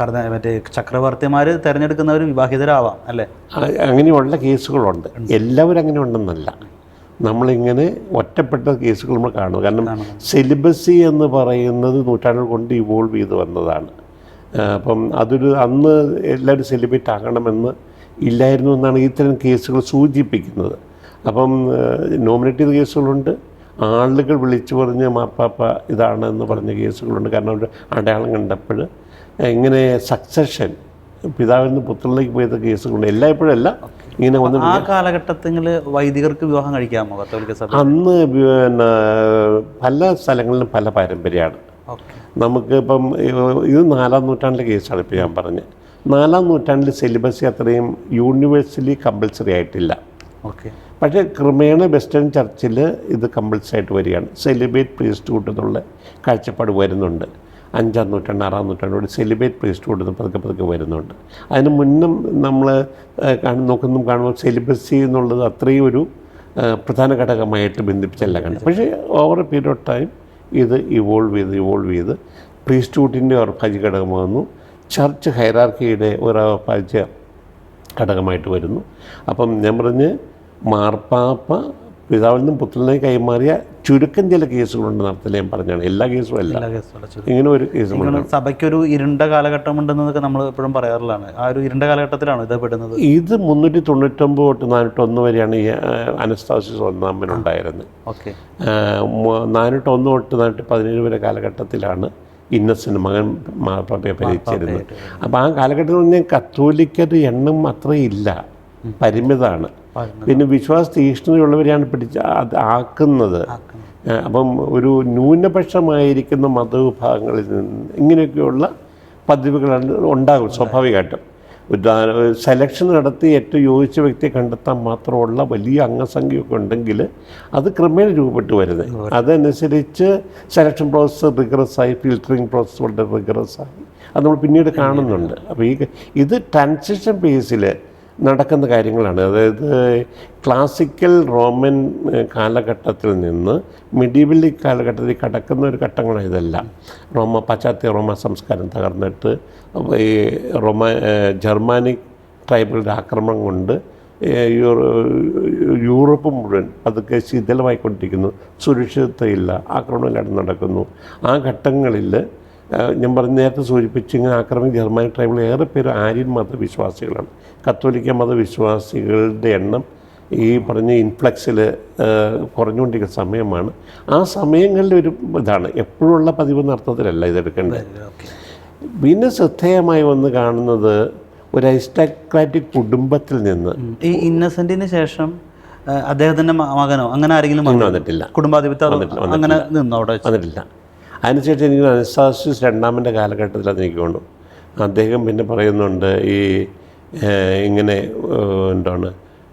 കർദ- മറ്റേ ചക്രവർത്തിമാർ തിരഞ്ഞെടുക്കുന്നവർ വിവാഹിതരാവാം അല്ലേ? അങ്ങനെയുള്ള കേസുകളുണ്ട്. എല്ലാവരും അങ്ങനെ ഉണ്ടെന്നല്ല. നമ്മളിങ്ങനെ ഒറ്റപ്പെട്ട കേസുകൾ നമ്മൾ കാണുന്നു കാരണം സെലിബസി എന്ന് പറയുന്നത് നൂറ്റാണ്ടുകൾ കൊണ്ട് ഇവോൾവ് ചെയ്ത് വന്നതാണ്. അപ്പം അതൊരു അന്ന് എല്ലാവരും സെലിബ്രേറ്റ് ആകണമെന്ന് ഇല്ലായിരുന്നു എന്നാണ് ഇത്തരം കേസുകൾ സൂചിപ്പിക്കുന്നത്. അപ്പം നോമിനേറ്റ് ചെയ്ത കേസുകളുണ്ട്. ആളുകൾ വിളിച്ചു പറഞ്ഞ് മാപ്പാപ്പ ഇതാണെന്ന് പറഞ്ഞ കേസുകളുണ്ട്. കാരണം അവർ അടയാളം കണ്ടപ്പോൾ ഇങ്ങനെ സക്സഷൻ പിതാവിൽ നിന്ന് പുത്രനിലേക്ക് പോയത് കേസുകളുണ്ട്. എല്ലാ അല്ല ഇങ്ങനെ വന്നു ആ കാലഘട്ടത്തിൽ വൈദികർക്ക് വിവാഹം കഴിക്കാമോ കത്തോലിക്ക സഭ അന്ന് പിന്നെ പല സ്ഥലങ്ങളിലും പല പാരമ്പര്യമാണ്. നമുക്ക് ഇപ്പം ഇത് നാലാം നൂറ്റാണ്ടിലെ കേസാണ് ഇപ്പോൾ ഞാൻ പറഞ്ഞത്. നാലാം നൂറ്റാണ്ടിൽ സിലബസ് അത്രയും യൂണിവേഴ്സലി കമ്പൽസറി ആയിട്ടില്ല. ഓക്കെ. പക്ഷേ ക്രമേണ വെസ്റ്റേൺ ചർച്ചിൽ ഇത് കമ്പൽസറി ആയിട്ട് വരികയാണ്. സെലിബ്രേറ്റ് പ്രീസ്റ്റ് കൂട്ടുന്നുള്ള കാഴ്ചപ്പാട് വരുന്നുണ്ട്. അഞ്ചാം നൂറ്റാണ്ട് ആറാം നൂറ്റാണ്ടോട് സെലിബ്രേറ്റ് പ്രീസ്റ്റ്ഹുഡ് പതുക്കെ പതുക്കെ വരുന്നുണ്ട്. അതിന് മുന്നും നമ്മൾ കാണും നോക്കുന്നതും കാണുമ്പോൾ സെലിബസി എന്നുള്ളത് അത്രയും ഒരു പ്രധാന ഘടകമായിട്ട് ബന്ധിപ്പിച്ചല്ല കണ്ടത്. പക്ഷേ over a period of time ഇത് ഇവോൾവ് ചെയ്ത് ഇവോൾവ് ചെയ്ത് പ്രീസ്റ്റ്ഹുഡിന്റെ അവിഭാജ്യ ഘടകമാകുന്നു. ചർച്ച് ഹൈറാർക്കിയുടെ ഒരു അവിഭാജ്യ ഘടകമായിട്ട് വരുന്നു. അപ്പം ഞാൻ പറഞ്ഞ് മാർപ്പാപ്പ പിതാവിൽ നിന്നും പുത്രനായി കൈമാറിയ ചുരുക്കം ചില കേസുകളുണ്ട് നടത്തില്ല ഞാൻ പറഞ്ഞാണ്. എല്ലാ കേസും അല്ല. എല്ലാ കേസും ഇങ്ങനെ ഒരു കേസ് സഭയ്ക്കൊരു ഇരുണ്ട കാലഘട്ടം ഉണ്ടെന്നൊക്കെ നമ്മൾ എപ്പോഴും പറയാറുള്ളതാണ്. ആ ഒരു ഇരുണ്ട കാലഘട്ടത്തിലാണ് ഇത് പെടുന്നത്. ഇത് മുന്നൂറ്റി തൊണ്ണൂറ്റൊമ്പത് തൊട്ട് നാനൂറ്റൊന്ന് വരെയാണ് ഈ അനസ്താസിസ് ഒന്നാമനുണ്ടായിരുന്നത് ഓക്കെ. നാനൂറ്റൊന്ന് തൊട്ട് നാനൂറ്റി പതിനേഴ് വരെ കാലഘട്ടത്തിലാണ് ഇന്നസെന്റ് മകൻ മാർപ്പാപ്പയെ ഭരിച്ചിരുന്നത് അപ്പോൾ ആ കാലഘട്ടത്തിൽ പറഞ്ഞാൽ കത്തോലിക്കരുടെ എണ്ണം അത്രയില്ല. പരിമിതമാണ് പിന്നെ വിശ്വാസ തീക്ഷ്ണതയുള്ളവരെയാണ് പിടിച്ച് അത് ആക്കുന്നത്. അപ്പം ഒരു ന്യൂനപക്ഷമായിരിക്കുന്ന മതവിഭാഗങ്ങളിൽ നിന്ന് ഇങ്ങനെയൊക്കെയുള്ള പതിവുകളാണ് ഉണ്ടാകും സ്വാഭാവികമായിട്ടും. സെലക്ഷൻ നടത്തി ഏറ്റവും യോജിച്ച വ്യക്തിയെ കണ്ടെത്താൻ മാത്രമുള്ള വലിയ അംഗസംഖ്യയൊക്കെ ഉണ്ടെങ്കിൽ അത് ക്രമേണ രൂപപ്പെട്ട് വരുന്നത്. അതനുസരിച്ച് സെലക്ഷൻ പ്രോസസ്സ് റിഗറസായി ഫിൽറ്ററിങ് പ്രോസസ്സ് വളരെ റിഗറസായി അത് നമ്മൾ പിന്നീട് കാണുന്നുണ്ട്. അപ്പോൾ ഈ ഇത് ട്രാൻസിഷൻ ബേസിൽ നടക്കുന്ന കാര്യങ്ങളാണ്. അതായത് ക്ലാസിക്കൽ റോമൻ കാലഘട്ടത്തിൽ നിന്ന് മിഡീവൽ കാലഘട്ടത്തിൽ കടക്കുന്ന ഒരു ഘട്ടങ്ങളാണ് ഇതെല്ലാം റോമ പാശ്ചാത്യ റോമ സംസ്കാരം തകർന്നിട്ട് ഈ റോമ ജർമാനിക് ട്രൈബുകളുടെ ആക്രമണം കൊണ്ട് യൂറോപ്പ് മുഴുവൻ പതുക്കെ ശിഥിലമായിക്കൊണ്ടിരിക്കുന്നു. സുരക്ഷിതത്വമില്ല. ആക്രമണമെല്ലാം നടക്കുന്നു. ആ ഘട്ടങ്ങളിൽ ഞാൻ പറഞ്ഞ നേരത്തെ സൂചിപ്പിച്ചു ഇങ്ങനെ ആക്രമണം ജർമ്മനി ട്രൈബിൾ ഏറെ പേര് ആര്യൻ മതവിശ്വാസികളാണ്. കത്തോലിക്ക മതവിശ്വാസികളുടെ എണ്ണം ഈ പറഞ്ഞ ഇൻഫ്ലക്സിൽ കുറഞ്ഞുകൊണ്ടിരിക്കുന്ന സമയമാണ്. ആ സമയങ്ങളിൽ ഒരു ഇതാണ്. എപ്പോഴുള്ള പതിവ് എന്ന അർത്ഥത്തിലല്ല ഇതെടുക്കേണ്ടത് പിന്നെ ശ്രദ്ധേയമായി വന്ന് കാണുന്നത് ഒരു അരിസ്റ്റോക്രാറ്റിക് കുടുംബത്തിൽ നിന്ന്. ഈ ഇന്നസെന്റിന് ശേഷം അദ്ദേഹത്തിന്റെ അദ്ദേഹത്തിന്റെ മകനോ അങ്ങനെ ആരെങ്കിലും വന്നോ? വന്നിട്ടില്ല. കുടുംബാധിപത്യം അങ്ങനെ നിന്നോ അവിടെ വന്നിട്ടില്ല. അതിനുശേഷം എനിക്ക് അനസ്താസിസ് രണ്ടാമന്റെ കാലഘട്ടത്തിൽ അത് എനിക്ക് തോന്നുന്നു അദ്ദേഹം പിന്നെ പറയുന്നുണ്ട് ഈ ഇങ്ങനെ എന്താണ്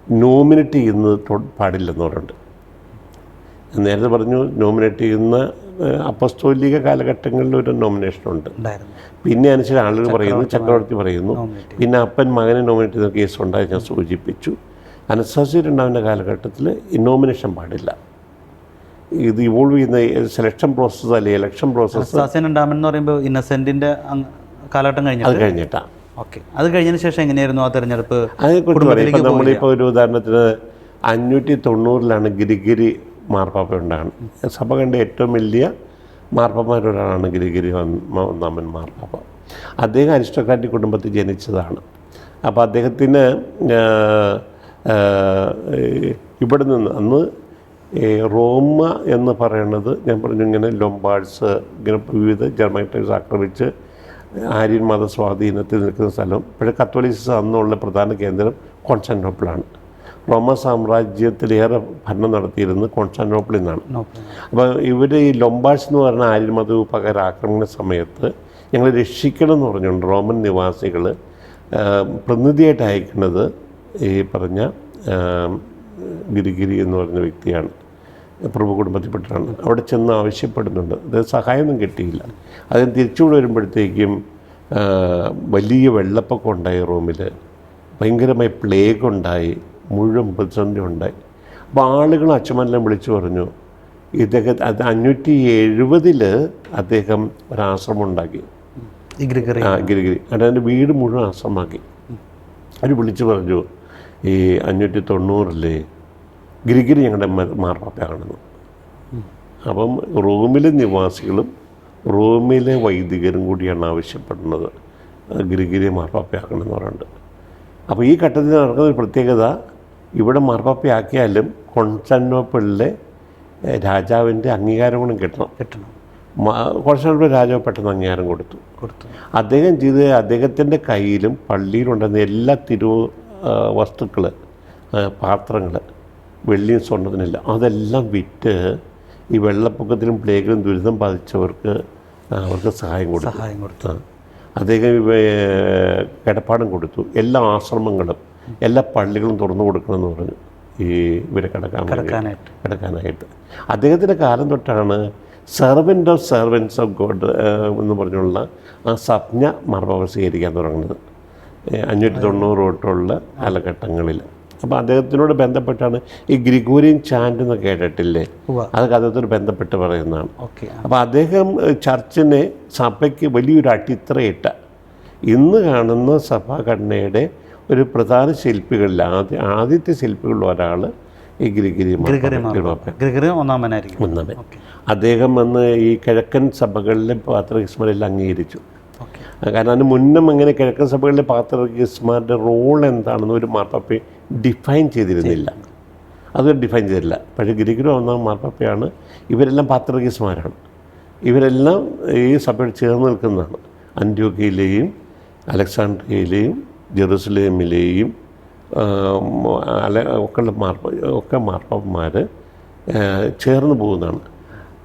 നോമിനേറ്റ് ചെയ്യുന്നത് പാടില്ലെന്ന് പറയുന്നുണ്ട് നേരത്തെ പറഞ്ഞു നോമിനേറ്റ് ചെയ്യുന്ന അപ്പസ്തോലിക കാലഘട്ടങ്ങളിൽ ഒരു നോമിനേഷൻ ഉണ്ട് പിന്നെ അനുസരിച്ച് ആളുകൾ പറയുന്നു ചക്രവർത്തി പറയുന്നു പിന്നെ അപ്പൻ മകനെ നോമിനേറ്റ് ചെയ്ത കേസ് ഉണ്ടായി ഞാൻ സൂചിപ്പിച്ചു. അനസ്താസി രണ്ടാമന്റെ കാലഘട്ടത്തിൽ നോമിനേഷൻ പാടില്ല. ഇത് ഇവോൾവ് ചെയ്യുന്ന സെലക്ഷൻ പ്രോസസ്സ് അല്ലെ? ഇലക്ഷൻ പ്രോസസ്സ് അനസ്താസിയൻ ഡാമൻ എന്ന് പറയുമ്പോൾ ഇന്നസെന്റിന്റെ കാലഘട്ടം കഴിഞ്ഞു അത് കഴിഞ്ഞിട്ട്. കഴിഞ്ഞിട്ടാണ് ഓക്കെ. അത് കഴിഞ്ഞതിന് ശേഷം എങ്ങനെയായിരുന്നു ആ തെരഞ്ഞെടുപ്പ്? അതിനെക്കുറിച്ച് നമ്മളിപ്പോൾ ഒരു ഉദാഹരണത്തിന് അഞ്ഞൂറ്റി തൊണ്ണൂറിലാണ് ഗിരിഗിരി മാർപ്പാപ്പ ഉണ്ടാകുന്നത് സഭ കണ്ട ഏറ്റവും വലിയ മാർപ്പാപ്പമാരൊരാളാണ് ഗിരിഗിരി ഒന്ന- ഒന്നാമൻ മാർപ്പാപ്പ. അദ്ദേഹം അരിസ്റ്റോക്രാറ്റിക് കുടുംബത്തിൽ ജനിച്ചതാണ്. അപ്പോൾ അദ്ദേഹത്തിന് ഇവിടെ നിന്ന് അന്ന് ഈ റോമ എന്ന് പറയുന്നത് ഞാൻ പറഞ്ഞു ഇങ്ങനെ ലൊംബാർഡ്സ് ഇങ്ങനെ വിവിധ ജർമ്മനിറ്റൈസ് ആക്രമിച്ച് ആര്യൻ മത സ്വാധീനത്തിൽ നിൽക്കുന്ന സ്ഥലം. ഇപ്പോഴും കത്തോലിക്സ് അന്നുള്ള പ്രധാന കേന്ദ്രം കോൺസ്റ്റാന്റോപ്പിളാണ് റോമ സാമ്രാജ്യത്തിലേറെ ഭരണം നടത്തിയിരുന്നത് കോൺസ്റ്റാന്റോപ്പിളിൽ നിന്നാണ്. അപ്പോൾ ഇവർ ഈ ലൊംബാർഡ്സ് എന്ന് പറഞ്ഞ ആര്യൻ മത വിഭാഗർ ആക്രമണ സമയത്ത് ഞങ്ങൾ രക്ഷിക്കണം എന്ന് പറഞ്ഞുകൊണ്ട് റോമൻ നിവാസികൾ പ്രതിനിധിയായിട്ട് അയക്കുന്നത് ഈ പറഞ്ഞ ഗിരിഗിരി എന്ന് പറയുന്ന വ്യക്തിയാണ്. പ്രഭു കുടുംബത്തിൽപ്പെട്ടാണ് അവിടെ ചെന്ന് ആവശ്യപ്പെടുന്നുണ്ട്. അത് സഹായമൊന്നും കിട്ടിയില്ല. അതിന് തിരിച്ചുകൂടെ വരുമ്പോഴത്തേക്കും വലിയ വെള്ളപ്പൊക്കം ഉണ്ടായി റൂമിൽ. ഭയങ്കരമായി പ്ലേഗ് ഉണ്ടായി. മുഴുവൻ പ്രതിസന്ധി ഉണ്ടായി. അപ്പോൾ ആളുകൾ അച്ഛനെല്ലാം വിളിച്ചു പറഞ്ഞു ഇദ്ദേഹം അത് അഞ്ഞൂറ്റി എഴുപതിൽ അദ്ദേഹം ഒരാശ്രമം ഉണ്ടാക്കി. ഗിരിഗിരി. അതായത് വീട് മുഴുവൻ ആശ്രമമാക്കി. അവർ വിളിച്ചു പറഞ്ഞു ഈ അഞ്ഞൂറ്റി തൊണ്ണൂറിൽ ഗിരിഗിരി ഞങ്ങളുടെ മാർപ്പാപ്പയാണെന്ന്. അപ്പം റോമിലെ നിവാസികളും റോമിലെ വൈദികരും കൂടിയാണ് ആവശ്യപ്പെടുന്നത് ഗിരിഗിരി മാർപ്പാപ്പയാക്കണമെന്ന് പറയുന്നുണ്ട് അപ്പോൾ ഈ ഘട്ടത്തിൽ നടക്കുന്ന ഒരു പ്രത്യേകത ഇവിടെ മാർപ്പാപ്പയാക്കിയാലും കോൺസ്റ്റാന്റിനോപ്പിളിലെ ഏഹ്, രാജാവിന്റെ അംഗീകാരം കൂടെ കിട്ടണം കിട്ടണം. കോൺസ്റ്റാന്റിനോപ്പിൾ രാജാവ് പെട്ടെന്ന് അംഗീകാരം കൊടുത്തു. കൊടുത്തു. അദ്ദേഹം ചെയ്ത് അദ്ദേഹത്തിന്റെ കയ്യിലും പള്ളിയിലുണ്ടെന്ന എല്ലാ തിരു വസ്തുക്കൾ പാത്രങ്ങൾ വെള്ളിയും സ്വർണത്തിനില്ല അതെല്ലാം വിറ്റ് ഈ വെള്ളപ്പൊക്കത്തിലും പ്ലേഗിലും ദുരിതം ബാധിച്ചവർക്ക് അവർക്ക് സഹായം കൊടുത്തു. സഹായം കൊടുത്തു. അദ്ദേഹം കിടപ്പാടം കൊടുത്തു. എല്ലാ ആശ്രമങ്ങളും എല്ലാ പള്ളികളും തുറന്നു കൊടുക്കണമെന്ന് പറഞ്ഞു ഈ ഇവരെ കിടക്കാൻ കിടക്കാനായിട്ട്. കിടക്കാനായിട്ട്. അദ്ദേഹത്തിന്റെ കാലം തൊട്ടാണ് servant of servants of God എന്ന് പറഞ്ഞുള്ള ആ സംജ്ഞ മർമ്മ സ്വീകരിക്കാൻ തുടങ്ങുന്നത്. അഞ്ഞൂറ്റി തൊണ്ണൂറ് തൊട്ടുള്ള കാലഘട്ടങ്ങളിൽ. അപ്പോൾ അദ്ദേഹത്തിനോട് ബന്ധപ്പെട്ടാണ് ഈ ഗ്രിഗോറിയൻ ചാൻഡ് എന്ന് കേട്ടിട്ടില്ലേ. അതൊക്കെ അദ്ദേഹത്തോട് ബന്ധപ്പെട്ട് പറയുന്നതാണ്. ഓക്കെ. അപ്പോൾ അദ്ദേഹം ചർച്ചിനെ സഭയ്ക്ക് വലിയൊരു അടിത്തറയിട്ട ഇന്ന് കാണുന്ന സഭാഘടനയുടെ ഒരു പ്രധാന ശില്പികളിൽ ആദ്യ ആദ്യത്തെ ശില്പികളിൽ ഒരാൾ ഈ ഗ്രിഗിരി ഒന്നാമൻ അദ്ദേഹം വന്ന് ഈ കിഴക്കൻ സഭകളിലെ പാത്രകിസ്മരെല്ലാം അംഗീകരിച്ചു. കാരണം അതിന് മുന്നും അങ്ങനെ കിഴക്കൻ സഭകളിലെ പാത്രമാരുടെ റോൾ എന്താണെന്ന് ഒരു മാർപ്പാപ്പയെ ഡിഫൈൻ ചെയ്തിരുന്നില്ല. അത് ഡിഫൈൻ ചെയ്തില്ല. പക്ഷേ ഗിരിഗിരി ഒന്നാം മാർപ്പാപ്പയാണ് ഇവരെല്ലാം പാത്രഗീസ്മാരാണ് ഇവരെല്ലാം ഈ സഭയോട് ചേർന്ന് നിൽക്കുന്നതാണ്. അന്ത്യോക്കയിലെയും അലക്സാണ്ട്രിയയിലെയും ജെറുസലേമിലെയും അല്ല ഒക്കെ മാർപ്പ ഒക്കെ മാർപ്പാപ്പന്മാർ ചേർന്ന് പോകുന്നതാണ്.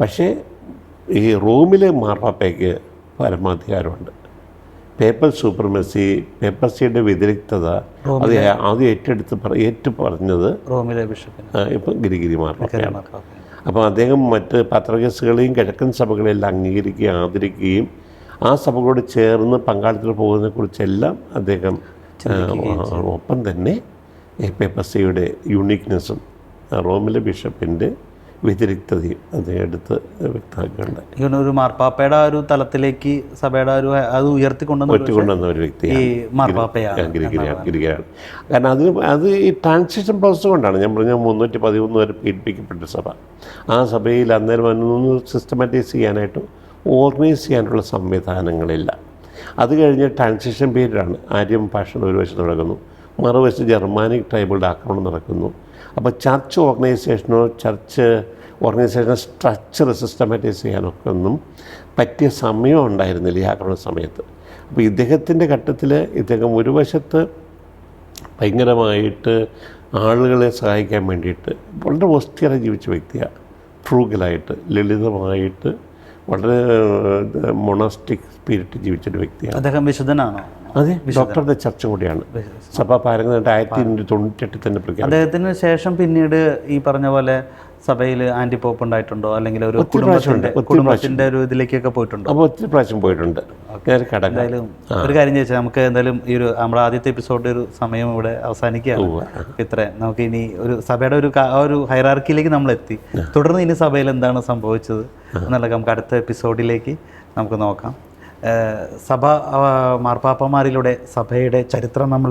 പക്ഷേ ഈ റോമിലെ മാർപ്പാപ്പയ്ക്ക് പരമാധികാരമുണ്ട്. പേപ്പർ സൂപ്രമസി പേപ്പർസിയുടെ വ്യതിരിക്തത അത് ആദ്യം ഏറ്റെടുത്ത് ഏറ്റു പറഞ്ഞത് ഇപ്പം ഗിരിഗിരി മാർപ്പാപ്പയാണ്. മാർപ്പാപ്പ അപ്പോൾ അദ്ദേഹം മറ്റ് പത്രകേസുകളെയും കിഴക്കൻ സഭകളെല്ലാം അംഗീകരിക്കുകയും ആദരിക്കുകയും ആ സഭകളോട് ചേർന്ന് പങ്കാളിത്തത്തിൽ പോകുന്നതിനെക്കുറിച്ചെല്ലാം അദ്ദേഹം ഒപ്പം തന്നെ പേപ്പർസിയുടെ യുണീക്നെസ്സും റോമിലെ ബിഷപ്പിന്റെ വ്യതിരിക്തതയും അദ്ദേഹം വ്യക്തമാക്കേണ്ട ഇങ്ങനെ ഒരു മാർപ്പാപ്പയുടെ ആ ഒരു തലത്തിലേക്ക് സഭയുടെ ഒരു അത് ഉയർത്തിക്കൊണ്ടുവന്ന ഉയർത്തിക്കൊണ്ടുവന്ന ഒരു വ്യക്തിയാണ്. ഗിരിഗിരിയാണ് കാരണം അത് അത് ഈ ട്രാൻസിഷൻ പ്രോസസ്സ് കൊണ്ടാണ്. ഞാൻ പറഞ്ഞ മുന്നൂറ്റി പതിമൂന്ന് വരെ പീഡിപ്പിക്കപ്പെട്ട സഭ. ആ സഭയിൽ അന്നേരം അന്നൊന്ന് സിസ്റ്റമാറ്റൈസ് ചെയ്യാനായിട്ട് ഓർഗനൈസ് ചെയ്യാനുള്ള സംവിധാനങ്ങളില്ല. അത് കഴിഞ്ഞ് ട്രാൻസിഷൻ പീരീഡാണ്. ആര്യം ഭാഷ ഒരു വശത്ത് നടക്കുന്നു. മറുവശത്ത് ജർമാനിക് ട്രൈബുകളുടെ ആക്രമണം നടക്കുന്നു. അപ്പോൾ ചർച്ച് ഓർഗനൈസേഷനോ ചർച്ച് ഓർഗനൈസേഷനെ സ്ട്രക്ചർ സിസ്റ്റമാറ്റൈസ് ചെയ്യാനൊക്കെ ഒന്നും പറ്റിയ സമയം ഉണ്ടായിരുന്നില്ല ഈ ആക്രമണ സമയത്ത്. അപ്പോൾ ഇദ്ദേഹത്തിന്റെ ഘട്ടത്തിൽ ഇദ്ദേഹം ഒരു വശത്ത് ഭയങ്കരമായിട്ട് ആളുകളെ സഹായിക്കാൻ വേണ്ടിയിട്ട് വളരെ ഒസ്റ്റിയറായി ജീവിച്ച വ്യക്തിയാണ്. ഫ്രൂഗലായിട്ട് ലളിതമായിട്ട് വളരെ മൊണാസ്റ്റിക് സ്പിരിറ്റ് ജീവിച്ചൊരു വ്യക്തിയാണ്. അദ്ദേഹം വിശുദ്ധനാണോ? അതെ ഡോക്ടറുടെ ചർച്ച കൂടിയാണ്. സഭ പാരങ്ങനായിട്ട് ആയിരത്തി എണ്ണൂറ്റി തൊണ്ണൂറ്റെട്ടിൽ തന്നെ പ്രഖ്യാപിച്ചു. അദ്ദേഹത്തിന് ശേഷം പിന്നീട് ഈ പറഞ്ഞ പോലെ സഭയിൽ ആന്റി പോപ്പ് ഉണ്ടായിട്ടുണ്ടോ? അല്ലെങ്കിൽ ഒരു കുടുംബത്തിന്റെ കുടുംബത്തിന്റെ ഒരു ഇതിലേക്കൊക്കെ പോയിട്ടുണ്ടോ? അപ്പോൾ ഒത്തിരി പ്രാവശ്യം പോയിട്ടുണ്ട്. എന്തായാലും ഒരു കാര്യം ചോദിച്ചാൽ നമുക്ക് എന്തായാലും ഈ ഒരു നമ്മുടെ ആദ്യത്തെ എപ്പിസോഡ് ഒരു സമയം ഇവിടെ അവസാനിക്കുകയാണ്. ഇത്ര. നമുക്ക് ഇനി ഒരു സഭയുടെ ഒരു ആ ഒരു ഹൈറാർക്കിയിലേക്ക് നമ്മൾ എത്തി. തുടർന്ന് ഇനി സഭയിൽ എന്താണ് സംഭവിച്ചത് എന്നുള്ളത് നമുക്ക് അടുത്ത എപ്പിസോഡിലേക്ക് നമുക്ക് നോക്കാം. സഭ മാർപ്പാപ്പമാരിലൂടെ സഭയുടെ ചരിത്രം നമ്മൾ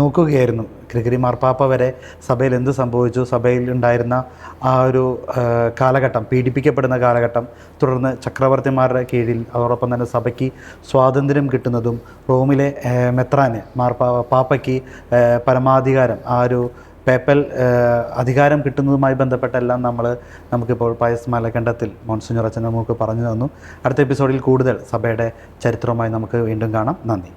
നോക്കുകയായിരുന്നു. ഗ്രിഗറി മാർപ്പാപ്പ വരെ സഭയിൽ എന്ത് സംഭവിച്ചു? സഭയിൽ ഉണ്ടായിരുന്ന ആ ഒരു കാലഘട്ടം പീഡിപ്പിക്കപ്പെടുന്ന കാലഘട്ടം തുടർന്ന് ചക്രവർത്തിമാരുടെ കീഴിൽ അതോടൊപ്പം തന്നെ സഭയ്ക്ക് സ്വാതന്ത്ര്യം കിട്ടുന്നതും റോമിലെ മെത്രാന് മാർപ്പാ പാപ്പയ്ക്ക് പരമാധികാരം ആ ഒരു പേപ്പൽ അധികാരം കിട്ടുന്നതുമായി ബന്ധപ്പെട്ടെല്ലാം നമ്മൾ നമുക്കിപ്പോൾ പയസ് മലകണ്ഠത്തിൽ മോൺസിഞ്ഞർ അച്ഛൻ നമുക്ക് പറഞ്ഞു തന്നു. അടുത്ത എപ്പിസോഡിൽ കൂടുതൽ സഭയുടെ ചരിത്രവുമായി നമുക്ക് വീണ്ടും കാണാം. നന്ദി.